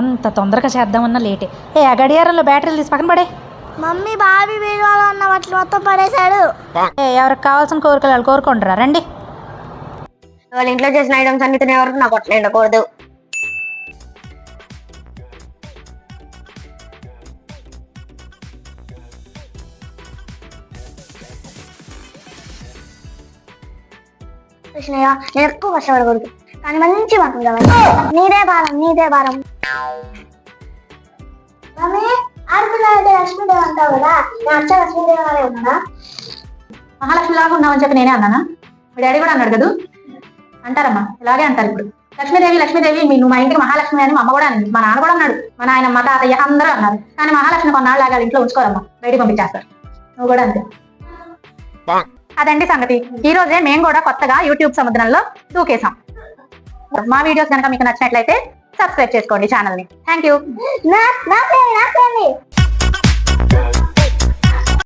ఎంత తొందరగా చేద్దామన్నా లేటే. ఏ ఆ గడియారంలో బ్యాటరీలు తీసి పక్కన పడే. మమ్మీ బాబీ బీరువాలో ఉన్న వాటిని మొత్తం పడేశాడు. ఏ ఎవరికి కావాల్సిన కోరికలు వాళ్ళు కోరుకుంటారా? రండి. వాళ్ళ ఇంట్లో చేసిన ఐటమ్స్ అన్ని తినే వరకు నాకు అట్లా ఉండకూడదు. కృష్ణయ్య నేను ఎక్కువ కష్టపడకూడదు కానీ మంచి మాత్రం కావాలి. నీదే భారం నీదే భారం. మమ్మీ ఆడపిల్లంటే లక్ష్మీదేవి అంటావు కదా? నేను అచ్చ లక్ష్మీదేవి మహాలక్ష్మి లాగా ఉన్నామని చెప్పి నేనే అన్నానా? మీ డాడీ కూడా అన్నాడు కదూ? అంటారమ్మా ఇలాగే అంటారు ఇప్పుడు. లక్ష్మీదేవి లక్ష్మీదేవి మీ నువ్వు మా ఇంటికి మహాలక్ష్మి అని మా అమ్మ కూడా అనింది మా నాన్న కూడా అన్నాడు. మా నాయన మా తాతయ్య అందరూ అన్నారు. కానీ మహాలక్ష్మి కొన్నాళ్ళు లాగా ఇంట్లో ఉంచుకోరమ్మా. బయటికి పంపించేస్తారు. నువ్వు కూడా అంతే. అదండి సంగతి. ఈ రోజే మేము కూడా కొత్తగా యూట్యూబ్ సముద్రంలో దూకేసాం మా వీడియోస్ కనుక మీకు నచ్చినట్లయితే సబ్స్క్రైబ్ చేసుకోండి ఛానల్ని. Thank you